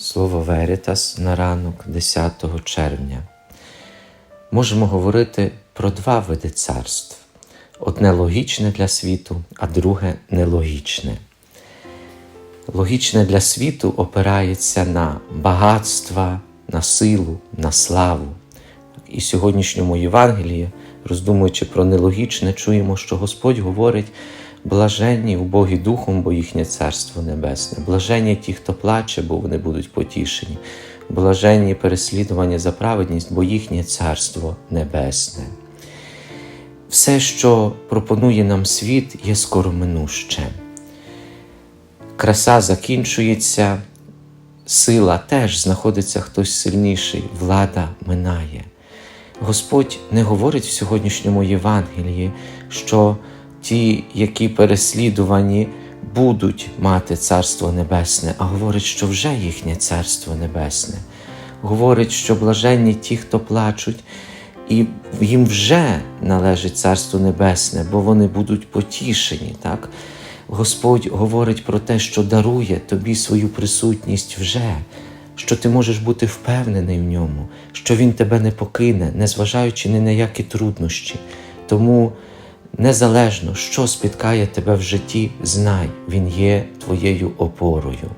Слово Веритас на ранок 10 червня. Можемо говорити про два види царств: одне логічне для світу, а друге нелогічне. Логічне для світу опирається на багатства, на силу, на славу. І в сьогоднішньому Євангелії, роздумуючи про нелогічне, чуємо, що Господь говорить: блаженні убогі духом, бо їхнє царство небесне, блаженні ті, хто плаче, бо вони будуть потішені, блаженні переслідування за праведність, бо їхнє царство небесне. Все, що пропонує нам світ, є скороминуще. Краса закінчується, сила теж знаходиться хтось сильніший, влада минає. Господь не говорить в сьогоднішньому Євангелії, що ті, які переслідувані, будуть мати Царство Небесне, а говорить, що вже їхнє Царство Небесне. Говорить, що блаженні ті, хто плачуть, і їм вже належить Царство Небесне, бо вони будуть потішені. Так? Господь говорить про те, що дарує тобі свою присутність вже, що ти можеш бути впевнений в ньому, що Він тебе не покине, незважаючи ні на які труднощі. Тому незалежно, що спіткає тебе в житті, знай, Він є твоєю опорою.